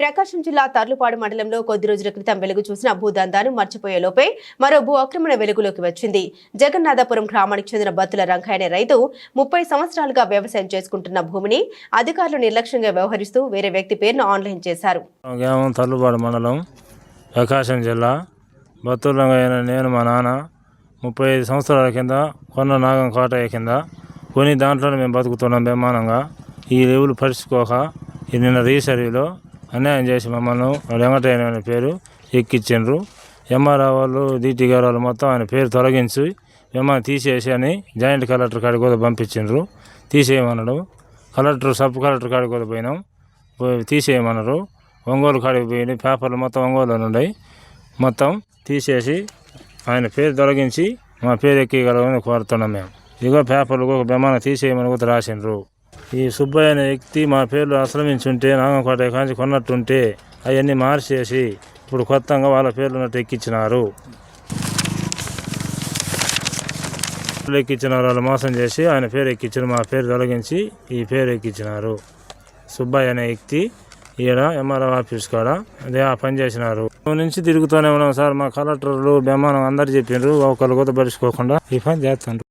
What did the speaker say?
ప్రకాశం జిల్లా తర్లుపాడు మండలంలో కొద్ది రోజుల క్రితం వెలుగు చూసిన భూదందాను మర్చిపోయే లోపే మరో భూ ఆక్రమణ వెలుగులోకి వచ్చింది. జగన్నాథపురం గ్రామానికి చెందిన బత్తుల రంగయ్య అనే రైతు ముప్పై సంవత్సరాలుగా వ్యవసాయం చేసుకుంటున్న భూమిని అధికారులు నిర్లక్ష్యంగా వ్యవహరిస్తూ వేరే వ్యక్తి పేరును ఆన్లైన్ చేశారు. గ్రామం మండలం ప్రకాశం జిల్లా. బతుర్లంగైన నేను మా నాన్న ముప్పై ఐదు సంవత్సరాల కింద కొన్న నాగం కోటయ్య కింద కొని దాంట్లోనే మేము బతుకుతున్నాం బెమ్మానంగా ఈ లేవులు పరుచుకోక నిన్న రీసర్వీలో అన్యాయం చేసి మమ్మల్ని వెంకటయ్య అనే పేరు ఎక్కించిండ్రు ఎంఆర్ఆ వాళ్ళు డిటి గారు వాళ్ళు మొత్తం ఆయన పేరు తొలగించి మిమ్మల్ని తీసేసి అని జాయింట్ కలెక్టర్ కాడికి కూడా పంపించిండ్రు. తీసేయమన్నాడు. కలెక్టర్ సబ్ కలెక్టర్ కాడికి కూడా పోయినాం. పోయి తీసేయమన్నారు. ఒంగోలు కాడికి పోయి పేపర్లు మొత్తం ఒంగోలు ఉన్నాయి. మొత్తం తీసేసి ఆయన పేరు తొలగించి మా పేరు ఎక్కగలమని కోరుతున్నాం మేము. ఇదిగో పేపర్లు ఒక విమానం తీసేయమని కూడా రాసిండ్రు. ఈ సుబ్బయ్య అనే వ్యక్తి మా పేర్లు ఆశ్రమించుంటే నాగంకోట కాంచి కొన్నట్టుంటే అవన్నీ మార్చేసి ఇప్పుడు కొత్తగా వాళ్ళ పేర్లు ఉన్నట్టు ఎక్కించినారు ఎక్కించినారు వాళ్ళు మోసం చేసి ఆయన పేరు ఎక్కించారు మా పేరు తొలగించి ఈ పేరు ఎక్కించినారు సుబ్బయ్య అనే వ్యక్తి ఈడ ఎంఆర్ఓ ఆఫీస్ కాడ అదే ఆ పని చేసినారు. నుంచి తిరుగుతూనే ఉన్నాం సార్ మా కలెక్టర్లు బెమ్మానం అందరు చెప్పిండ్రు ఒకళ్ళు కూడా పరుచుకోకుండా ఈ పని చేస్తుండ్రు.